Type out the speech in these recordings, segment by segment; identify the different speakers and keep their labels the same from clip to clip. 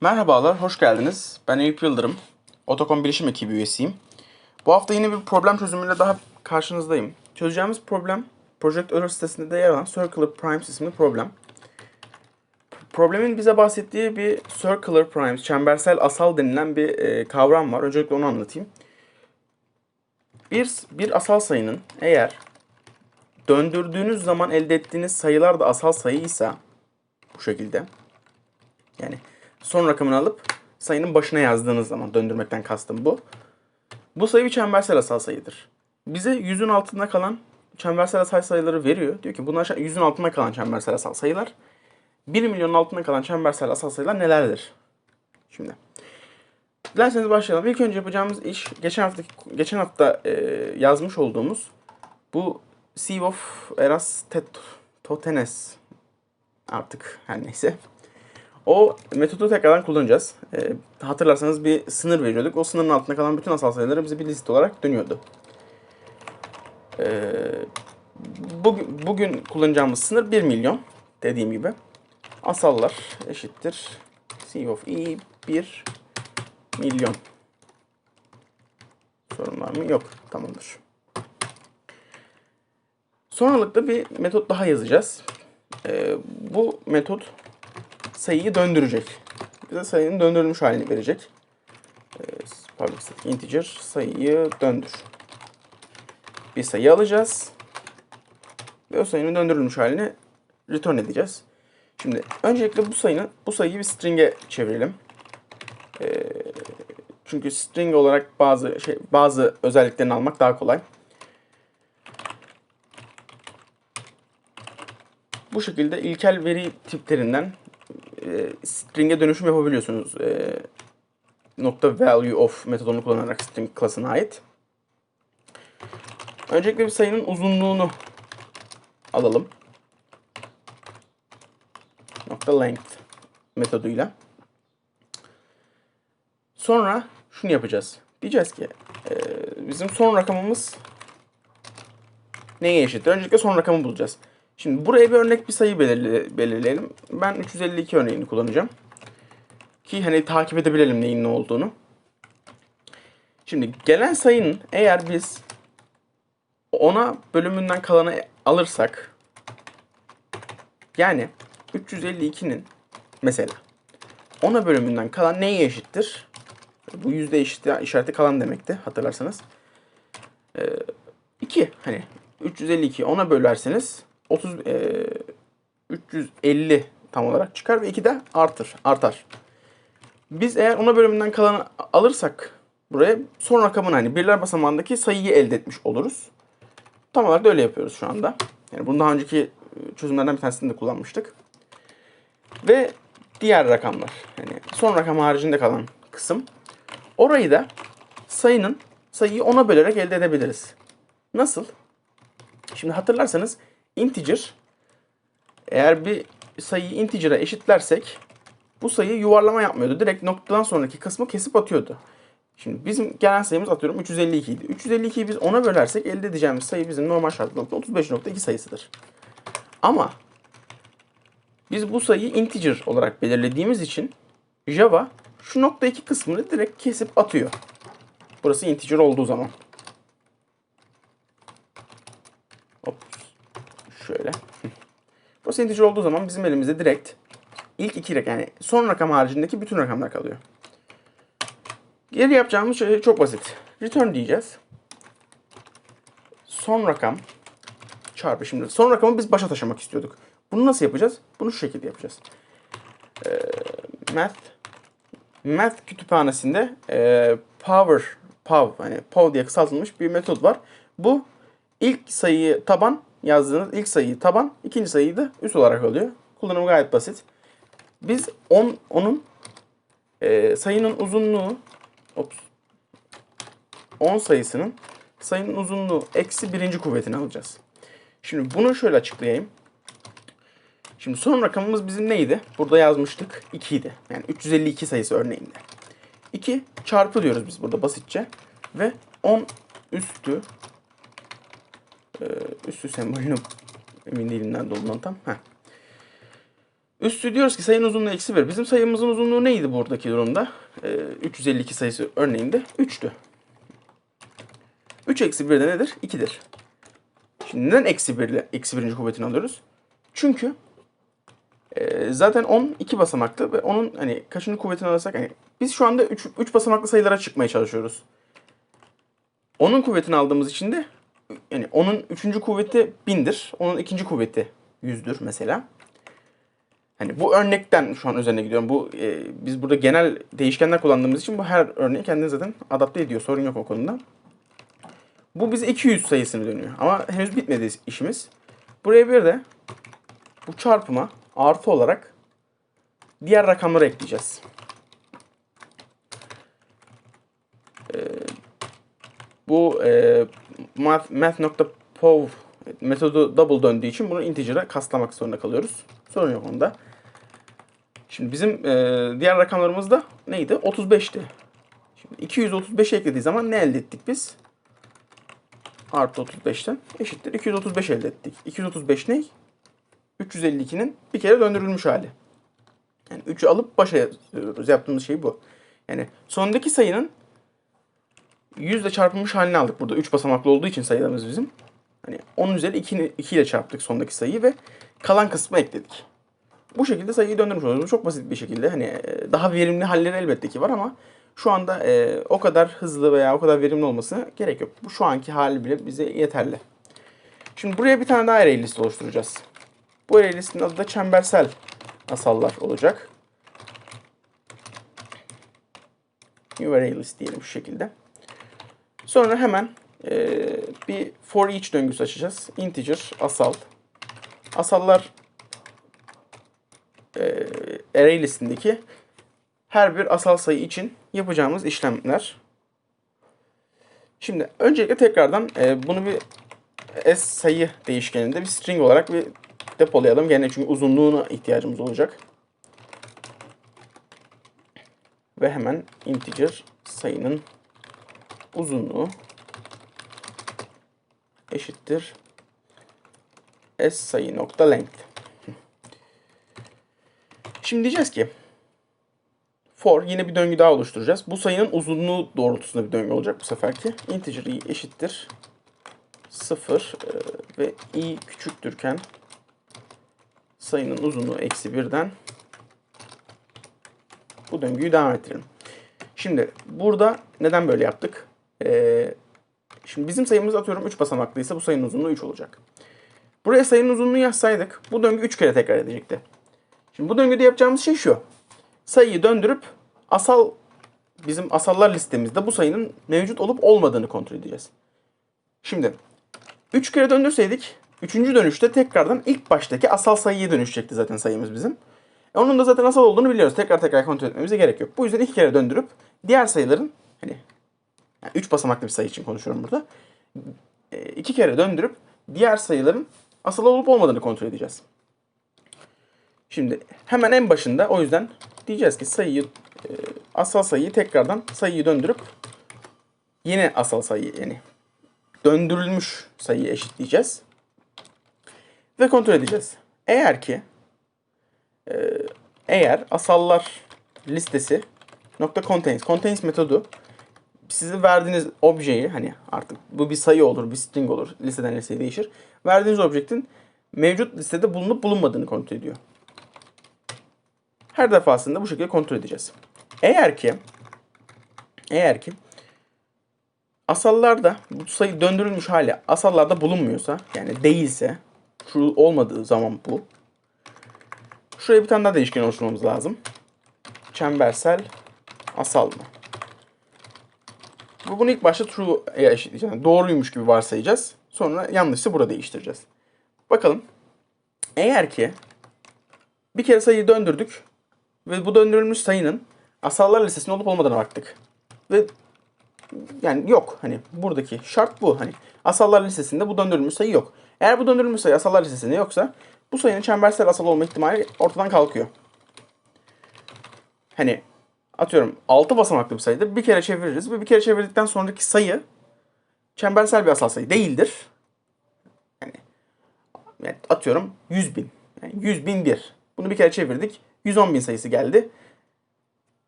Speaker 1: Merhabalar, hoş geldiniz. Ben Eyüp Yıldırım. Otokon Bilişim Ekibi üyesiyim. Bu hafta yine bir problem çözümüyle daha karşınızdayım. Çözeceğimiz problem, Project Euler sitesinde de yer alan Circular Primes isimli problem. Problemin bize bahsettiği bir Circular Primes, çembersel asal denilen bir e, kavram var. Öncelikle onu anlatayım. Bir, bir asal sayının eğer döndürdüğünüz zaman elde ettiğiniz sayılar da asal sayıysa bu şekilde yani son rakamını alıp sayının başına yazdığınız zaman döndürmekten kastım bu. Bu sayı bir çembersel asal sayıdır. Bize yüzün altında kalan çembersel asal sayıları veriyor. Diyor ki bunlar yüzün altında kalan çembersel asal sayılar. 1 milyonun altında kalan çembersel asal sayılar nelerdir? Şimdi. Dilerseniz başlayalım. İlk önce yapacağımız iş geçen hafta geçen hafta e, yazmış olduğumuz bu Sieve of Eratosthenes artık her neyse. O metodu tekrardan kullanacağız. E, hatırlarsanız bir sınır veriyorduk. O sınırın altında kalan bütün asal sayıları bize bir liste olarak dönüyordu. E, bugün, bugün kullanacağımız sınır 1 milyon dediğim gibi. Asallar eşittir C of E 1 milyon. Sorun var mı? Yok. Tamamdır. Sonralıkta bir metot daha yazacağız. E, bu metot sayıyı döndürecek. Bize sayının döndürülmüş halini verecek. Ee, public static integer sayıyı döndür. Bir sayı alacağız. Ve o sayının döndürülmüş halini return edeceğiz. Şimdi öncelikle bu sayının bu sayıyı bir string'e çevirelim. Ee, çünkü string olarak bazı şey bazı özelliklerini almak daha kolay. Bu şekilde ilkel veri tiplerinden e, string'e dönüşüm yapabiliyorsunuz. E, nokta value of metodunu kullanarak string klasına ait. Öncelikle bir sayının uzunluğunu alalım. Nokta length metoduyla. Sonra şunu yapacağız. Diyeceğiz ki e, bizim son rakamımız neye eşit? Öncelikle son rakamı bulacağız. Şimdi buraya bir örnek bir sayı belirle, belirleyelim. Ben 352 örneğini kullanacağım. Ki hani takip edebilelim neyin ne olduğunu. Şimdi gelen sayının eğer biz ona bölümünden kalanı alırsak yani 352'nin mesela ona bölümünden kalan neye eşittir? Bu yüzde eşit işareti kalan demekti hatırlarsanız. Ee, 2 hani 352 ona bölerseniz 30 e, 350 tam olarak çıkar ve 2 de artır, artar. Biz eğer ona bölümünden kalanı alırsak buraya son rakamın hani birler basamağındaki sayıyı elde etmiş oluruz. Tam olarak da öyle yapıyoruz şu anda. Yani bunu daha önceki çözümlerden bir tanesini de kullanmıştık. Ve diğer rakamlar. Yani son rakam haricinde kalan kısım. Orayı da sayının sayıyı ona bölerek elde edebiliriz. Nasıl? Şimdi hatırlarsanız integer eğer bir sayıyı integer'a eşitlersek bu sayı yuvarlama yapmıyordu. Direkt noktadan sonraki kısmı kesip atıyordu. Şimdi bizim gelen sayımız atıyorum 352 idi. 352'yi biz ona bölersek elde edeceğimiz sayı bizim normal şartlı 35.2 sayısıdır. Ama biz bu sayıyı integer olarak belirlediğimiz için Java şu nokta 2 kısmını direkt kesip atıyor. Burası integer olduğu zaman. Şöyle. Burası integer olduğu zaman bizim elimizde direkt ilk iki rakam yani son rakam haricindeki bütün rakamlar kalıyor. Geri yapacağımız şey çok basit. Return diyeceğiz. Son rakam çarpı şimdi. Son rakamı biz başa taşımak istiyorduk. Bunu nasıl yapacağız? Bunu şu şekilde yapacağız. Ee, math Math kütüphanesinde e, power POW hani POW diye kısaltılmış bir metot var. Bu ilk sayıyı taban yazdığınız ilk sayıyı taban, ikinci sayıyı da üst olarak alıyor. Kullanımı gayet basit. Biz on, onun e, sayının uzunluğu ops, 10 sayısının sayının uzunluğu eksi birinci kuvvetini alacağız. Şimdi bunu şöyle açıklayayım. Şimdi son rakamımız bizim neydi? Burada yazmıştık. 2 idi. Yani 352 sayısı örneğinde. 2 çarpı diyoruz biz burada basitçe. Ve 10 üstü e, üstü sembolünü emin değilim nerede olduğundan tam. Heh. Üstü diyoruz ki sayının uzunluğu eksi 1. Bizim sayımızın uzunluğu neydi buradaki durumda? Ee, 352 sayısı örneğinde 3'tü. 3 eksi 1 de nedir? 2'dir. Şimdi neden eksi 1 ile eksi 1. kuvvetini alıyoruz? Çünkü e, zaten 10 2 basamaklı ve onun hani kaçıncı kuvvetini alırsak hani biz şu anda 3, 3 basamaklı sayılara çıkmaya çalışıyoruz. Onun kuvvetini aldığımız için de yani onun 3. kuvveti 1000'dir. Onun ikinci kuvveti 100'dür mesela. Hani bu örnekten şu an üzerine gidiyorum. Bu e, biz burada genel değişkenler kullandığımız için bu her örneği kendini zaten adapte ediyor. Sorun yok o konuda. Bu bize 200 sayısını dönüyor. Ama henüz bitmedi işimiz. Buraya bir de bu çarpıma artı olarak diğer rakamları ekleyeceğiz. Bu e, math, math.pov metodu double döndüğü için bunu integer'a kastlamak zorunda kalıyoruz. Sorun yok onda. Şimdi bizim e, diğer rakamlarımız da neydi? 35'ti. Şimdi 235 eklediği zaman ne elde ettik biz? Artı 35'ten eşittir. 235 elde ettik. 235 ne? 352'nin bir kere döndürülmüş hali. Yani 3'ü alıp başa yazıyoruz. Yaptığımız şey bu. Yani sondaki sayının 100 ile çarpılmış halini aldık burada. 3 basamaklı olduğu için sayılarımız bizim. Hani 10 üzeri 2, 2 ile çarptık sondaki sayıyı ve kalan kısmı ekledik. Bu şekilde sayıyı döndürmüş oluyoruz. Çok basit bir şekilde. Hani e, daha verimli halleri elbette ki var ama şu anda e, o kadar hızlı veya o kadar verimli olması gerek yok. Bu şu anki hali bile bize yeterli. Şimdi buraya bir tane daha array list oluşturacağız. Bu array listin adı da çembersel asallar olacak. New array list diyelim şu şekilde. Sonra hemen e, bir for each döngüsü açacağız. Integer, asal. Asallar e, array listindeki her bir asal sayı için yapacağımız işlemler. Şimdi öncelikle tekrardan e, bunu bir s sayı değişkeninde bir string olarak bir depolayalım. Gene çünkü uzunluğuna ihtiyacımız olacak. Ve hemen integer sayının uzunluğu eşittir s sayı nokta length. Şimdi diyeceğiz ki for yine bir döngü daha oluşturacağız. Bu sayının uzunluğu doğrultusunda bir döngü olacak bu seferki. Integer i eşittir 0 e, ve i küçüktürken sayının uzunluğu eksi 1'den bu döngüyü devam ettirelim. Şimdi burada neden böyle yaptık? Ee, şimdi bizim sayımız atıyorum 3 basamaklıysa bu sayının uzunluğu 3 olacak. Buraya sayının uzunluğu yazsaydık bu döngü 3 kere tekrar edecekti. Şimdi bu döngüde yapacağımız şey şu. Sayıyı döndürüp asal bizim asallar listemizde bu sayının mevcut olup olmadığını kontrol edeceğiz. Şimdi 3 kere döndürseydik 3. dönüşte tekrardan ilk baştaki asal sayıya dönüşecekti zaten sayımız bizim. E onun da zaten asal olduğunu biliyoruz. Tekrar tekrar kontrol etmemize gerek yok. Bu yüzden iki kere döndürüp diğer sayıların hani 3 yani üç basamaklı bir sayı için konuşuyorum burada. E, iki kere döndürüp diğer sayıların asal olup olmadığını kontrol edeceğiz. Şimdi hemen en başında o yüzden diyeceğiz ki sayıyı e, asal sayıyı tekrardan sayıyı döndürüp yine asal sayı yani döndürülmüş sayıyı eşitleyeceğiz. Ve kontrol edeceğiz. Eğer ki e, eğer asallar listesi nokta contains contains metodu size verdiğiniz objeyi hani artık bu bir sayı olur, bir string olur, listeden listeye değişir. Verdiğiniz objektin mevcut listede bulunup bulunmadığını kontrol ediyor. Her defasında bu şekilde kontrol edeceğiz. Eğer ki eğer ki asallarda bu sayı döndürülmüş hali asallarda bulunmuyorsa yani değilse true olmadığı zaman bu şuraya bir tane daha değişken oluşturmamız lazım. Çembersel asal mı? Bu bunu ilk başta true'ya. Yani doğruymuş gibi varsayacağız. Sonra yanlışsa burada değiştireceğiz. Bakalım. Eğer ki bir kere sayıyı döndürdük ve bu döndürülmüş sayının asallar listesinde olup olmadığına baktık. Ve yani yok hani buradaki şart bu hani asallar listesinde bu döndürülmüş sayı yok. Eğer bu döndürülmüş sayı asallar listesinde yoksa bu sayının çembersel asal olma ihtimali ortadan kalkıyor. Hani atıyorum 6 basamaklı bir sayıdır. Bir kere çeviririz ve bir kere çevirdikten sonraki sayı çembersel bir asal sayı değildir. Yani, yani atıyorum 100 bin. Yani 100 bin bir. Bunu bir kere çevirdik. 110 bin sayısı geldi.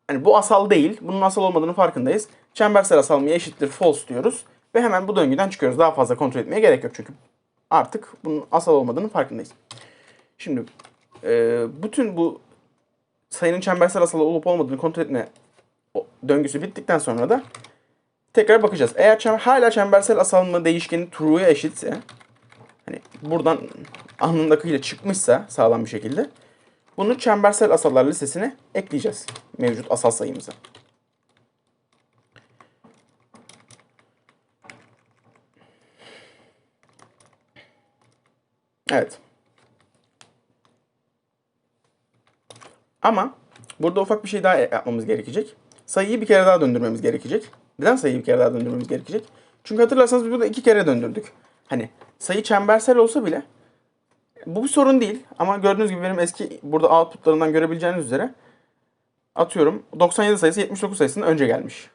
Speaker 1: Hani bu asal değil. Bunun asal olmadığını farkındayız. Çembersel asalmaya eşittir false diyoruz. Ve hemen bu döngüden çıkıyoruz. Daha fazla kontrol etmeye gerek yok çünkü. Artık bunun asal olmadığını farkındayız. Şimdi e, bütün bu sayının çembersel asal olup olmadığını kontrol etme döngüsü bittikten sonra da tekrar bakacağız. Eğer çem- hala çembersel asalma değişkeni true'ya eşitse hani buradan alnının akıyla çıkmışsa sağlam bir şekilde bunu çembersel asallar listesine ekleyeceğiz. Mevcut asal sayımıza. Evet. Ama burada ufak bir şey daha yapmamız gerekecek. Sayıyı bir kere daha döndürmemiz gerekecek. Neden sayıyı bir kere daha döndürmemiz gerekecek? Çünkü hatırlarsanız biz burada iki kere döndürdük. Hani sayı çembersel olsa bile bu bir sorun değil. Ama gördüğünüz gibi benim eski burada outputlarından görebileceğiniz üzere atıyorum 97 sayısı 79 sayısından önce gelmiş.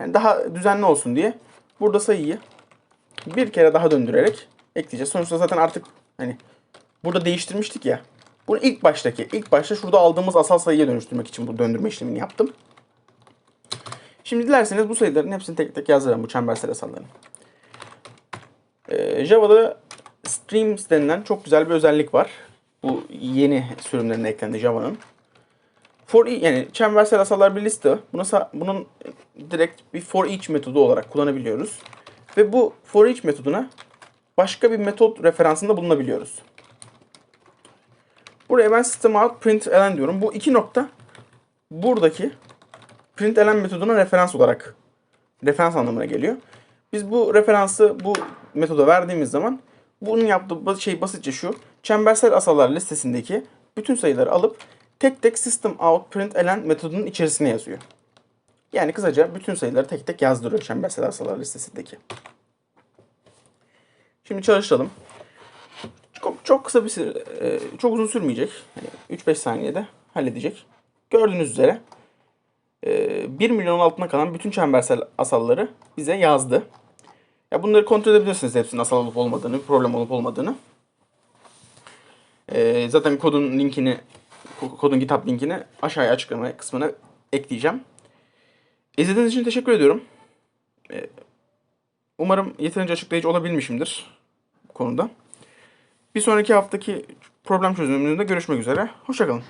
Speaker 1: Yani daha düzenli olsun diye burada sayıyı bir kere daha döndürerek ekleyeceğiz. Sonuçta zaten artık hani burada değiştirmiştik ya. Bunu ilk baştaki, ilk başta şurada aldığımız asal sayıya dönüştürmek için bu döndürme işlemini yaptım. Şimdi dilerseniz bu sayıların hepsini tek tek yazdıralım bu çembersel asalların. Ee, Java'da streams denilen çok güzel bir özellik var. Bu yeni sürümlerine eklendi Java'nın. For yani çembersel asallar bir liste. Bunu sa- bunun direkt bir for each metodu olarak kullanabiliyoruz. Ve bu for each metoduna başka bir metot referansında bulunabiliyoruz. Buraya ben system out println diyorum. Bu iki nokta buradaki println metoduna referans olarak referans anlamına geliyor. Biz bu referansı bu metoda verdiğimiz zaman bunun yaptığı şey basitçe şu. Çembersel asallar listesindeki bütün sayıları alıp tek tek system out println metodunun içerisine yazıyor. Yani kısaca bütün sayıları tek tek yazdırıyor çembersel asallar listesindeki. Şimdi çalıştıralım. Çok, kısa bir süre, e, çok uzun sürmeyecek. Hani 3-5 saniyede halledecek. Gördüğünüz üzere e, 1 milyon altına kalan bütün çembersel asalları bize yazdı. Ya bunları kontrol edebilirsiniz hepsinin asal olup olmadığını, problem olup olmadığını. E, zaten kodun linkini, ko- kodun GitHub linkini aşağıya açıklama kısmına ekleyeceğim. İzlediğiniz için teşekkür ediyorum. E, umarım yeterince açıklayıcı olabilmişimdir bu konuda. Bir sonraki haftaki problem çözümümüzde görüşmek üzere. Hoşçakalın.